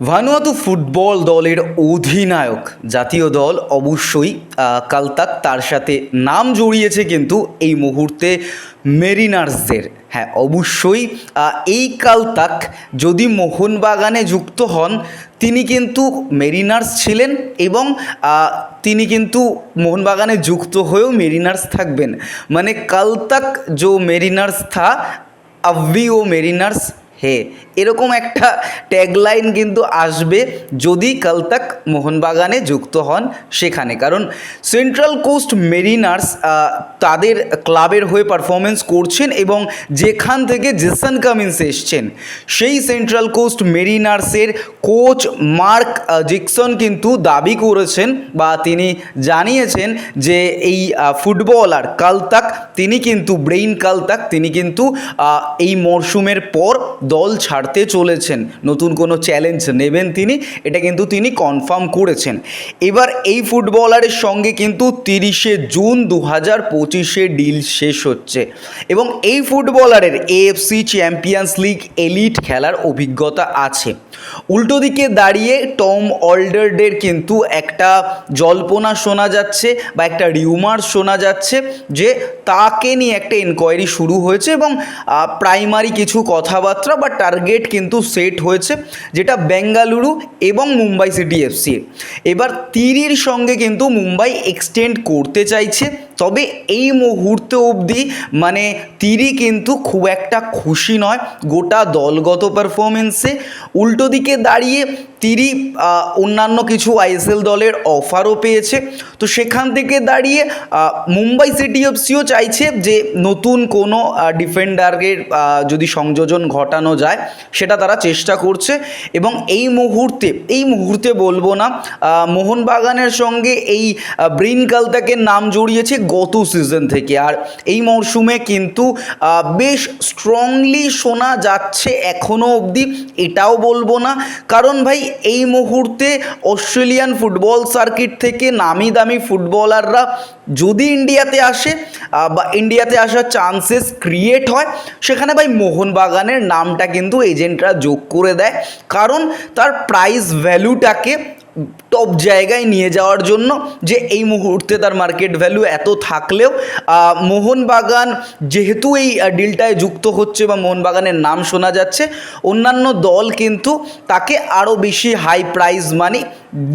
Vanuatu football দলের অধিনায়ক জাতীয় দল অবশ্যই কালতাক তার সাথে নাম জড়িয়েছে কিন্তু এই মুহূর্তে মেরিনার্সদের। হ্যাঁ অবশ্যই এই কালতাক যদি মোহনবাগানে যুক্ত হন, তিনি কিন্তু মেরিনার্স ছিলেন এবং তিনি কিন্তু মোহনবাগানে যুক্ত হয়েও মেরিনার্স থাকবেন। মানে কালতাক जो মেরিনার্স থা, আব্বি ও মেরিনার্স হে, এরকম একটা ট্যাগলাইন কিন্তু আসবে যদি কাল তাক মোহনবাগানে যুক্ত হন সেখানে। কারণ সেন্ট্রাল কোস্ট মেরিনার্স তাদের ক্লাবের হয়ে পারফরমেন্স করছেন এবং যেখান থেকে জেসন কামিন্স এসছেন, সেই সেন্ট্রাল কোস্ট মেরিনার্সের কোচ মার্ক জিকসন কিন্তু দাবি করেছেন বা তিনি জানিয়েছেন যে এই ফুটবলার কালতাক, তিনি কিন্তু ব্রেইন কালতাক, তিনি কিন্তু এই মরশুমের পর দল ছাড়তে চলেছেন, নতুন কোনো চ্যালেঞ্জ নেবেন তিনি, এটা কিন্তু তিনি কনফার্ম করেছেন। এবার এই ফুটবলারের সঙ্গে কিন্তু তিরিশে জুন দু হাজার পঁচিশে ডিল শেষ হচ্ছে এবং এই ফুটবলারের এএফসি চ্যাম্পিয়ন্স লিগ এলিট খেলার অভিজ্ঞতা আছে। উল্টো দিকে দাঁড়িয়ে টম অলডারডের কিন্তু একটা জল্পনা শোনা যাচ্ছে বা একটা রিউমার শোনা যাচ্ছে যে তাকে নিয়ে একটা এনকোয়ারি শুরু হয়েছে এবং প্রাইমারি কিছু কথাবার্তা বা টার্গেট কিন্তু সেট হয়েছে, যেটা বেঙ্গালুরু এবং মুম্বাই সিটি এফসি এবার তিরির সঙ্গে কিন্তু মুম্বাই এক্সটেন্ড করতে চাইছে। তবে এই মুহূর্তে অবধি মানে তিরি কিন্তু খুব একটা খুশি নয়। গোটা দলগত পারফরমেন্সে উল্টো দিকে দাঁড়িয়ে তিরি অন্যান্য কিছু আইএসএল দলের অফারও পেয়েছে। তো সেখান থেকে দাঁড়িয়ে মুম্বাই সিটি এফসিও চাইছে যে নতুন কোনো ডিফেন্ডারের যদি সংযোজন ঘটানো যায়, সেটা তারা চেষ্টা করছে। এবং এই মুহূর্তে এই মুহূর্তে বলব না মোহনবাগানের সঙ্গে এই ব্রিন কালতাকের নাম জড়িয়েছে গত সিজন থেকে। আর এই মরশুমে কিন্তু বেশ স্ট্রংলি শোনা যাচ্ছে এখনও অবধি, এটাও বলব না। কারণ ভাই, এই মুহূর্তে অস্ট্রেলিয়ান ফুটবল সার্কিট থেকে নামি দামি ফুটবলাররা যদি ইন্ডিয়াতে আসে বা ইন্ডিয়াতে আসার চান্সেস ক্রিয়েট হয়, সেখানে ভাই মোহনবাগানের নামটা কিন্তু এজেন্টরা যোগ করে দেয়। কারণ তার প্রাইস ভ্যালুটাকে টপ জায়গায় নিয়ে যাওয়ার জন্য যে এই মুহূর্তে তার মার্কেট ভ্যালু এত থাকলেও মোহনবাগান যেহেতু এই ডিলটায় যুক্ত হচ্ছে বা মোহনবাগানের নাম শোনা যাচ্ছে, অন্যান্য দল কিন্তু তাকে আরও বেশি হাই প্রাইজ মানি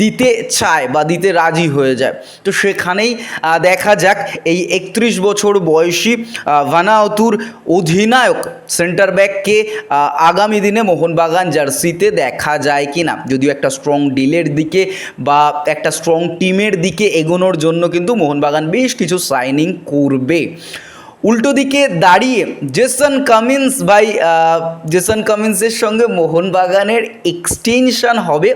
দিতে চায় বা দিতে রাজি হয়ে যায়। তো সেখানেই দেখা যাক এই একত্রিশ বছর বয়সী আহ, ভানাউতুর অধিনায়ক সেন্টার ব্যাককে আগামী দিনে মোহনবাগান জার্সিতে দেখা যায় কি না যদিও একটা স্ট্রং ডিলের দিকে বা একটা স্ট্রং টিমের দিকে এগোনোর জন্য কিন্তু মোহনবাগান বেশ কিছু সাইনিং করবে। উল্টো দিকে দাঁড়িয়ে জেসন কামিন্স ভাই জেসন কামিন্সের সঙ্গে মোহনবাগানের এক্সটেনশন হবে।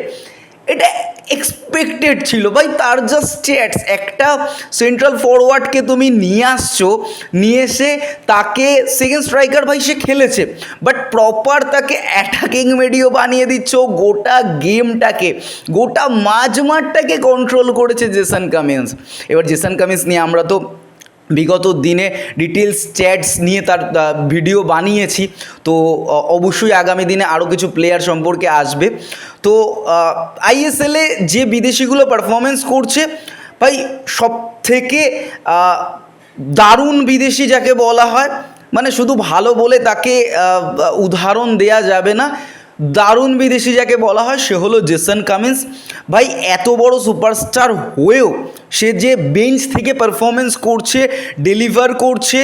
এটা এক্সপেক্টেড ছিল। ভাই, তার জাস্ট স্ট্যাটস একটা সেন্ট্রাল ফরওয়ার্ডকে তুমি নিয়ে আসছো, নিয়ে এসে তাকে সেকেন্ড স্ট্রাইকার ভাই সে খেলেছে। বাট প্রপার তাকে অ্যাটাকিং মেডিও বানিয়ে দিচ্ছ, গোটা গেমটাকে গোটা মাঝমাঠটাকে কন্ট্রোল করেছে জেসান কামিন্স। এবার জেসান কামিন্স নিয়ে আমরা তো বিগত দিনে ডিটেলস চ্যাটস নিয়ে তার ভিডিও বানিয়েছি। তো অবশ্যই আগামী দিনে আরও কিছু প্লেয়ার সম্পর্কে আসবে। তো আইএসএলে যে বিদেশিগুলো পারফরমেন্স করছে, ভাই সব থেকে দারুণ বিদেশি যাকে বলা হয় মানে শুধু ভালো বলে তাকে উদাহরণ দেয়া যাবে না। দারুণ বিদেশি যাকে বলা হয়, সে হলো জেসন কামিন্স। ভাই, এত বড় সুপারস্টার হয়েও সে যে বেঞ্চ থেকে পারফরমেন্স করছে ডেলিভার করছে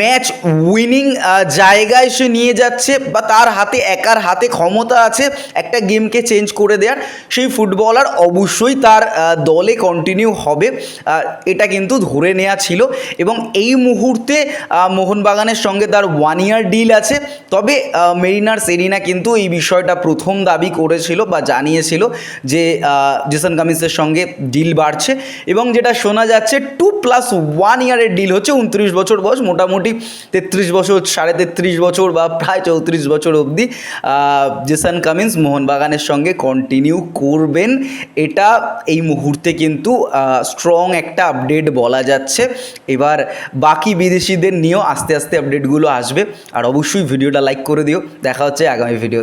ম্যাচ উইনিং জায়গায় সে নিয়ে যাচ্ছে বা তার হাতে, একার হাতে ক্ষমতা আছে একটা গেমকে চেঞ্জ করে দেওয়ার সেই ফুটবলার অবশ্যই তার দলে কন্টিনিউ হবে। এটা কিন্তু ধরে নেওয়া ছিল এবং এই মুহূর্তে মোহনবাগানের সঙ্গে তার ওয়ান ইয়ার ডিল আছে। তবে মেরিনার সেরিনা কিন্তু এই বিষয়টা প্রথম দাবি করেছিল বা জানিয়েছিল যে জেসন কামিন্সের সঙ্গে ডিল বাড়ছে। এবং যেটা শোনা যাচ্ছে টু প্লাস ওয়ান ইয়ারের ডিল হচ্ছে, উনত্রিশ বছর বয়স, মোটামুটি তেত্রিশ বছর, সাড়ে তেত্রিশ বছর বা প্রায় চৌত্রিশ বছর অবধি জেসান কামিন্স মোহনবাগানের সঙ্গে কন্টিনিউ করবেন। এটা এই মুহূর্তে কিন্তু স্ট্রং একটা আপডেট বলা যাচ্ছে। এবার বাকি বিদেশিদের নিয়েও আস্তে আস্তে আপডেটগুলো আসবে। আর অবশ্যই ভিডিওটা লাইক করে দিও। দেখা হচ্ছে আগামী ভিডিও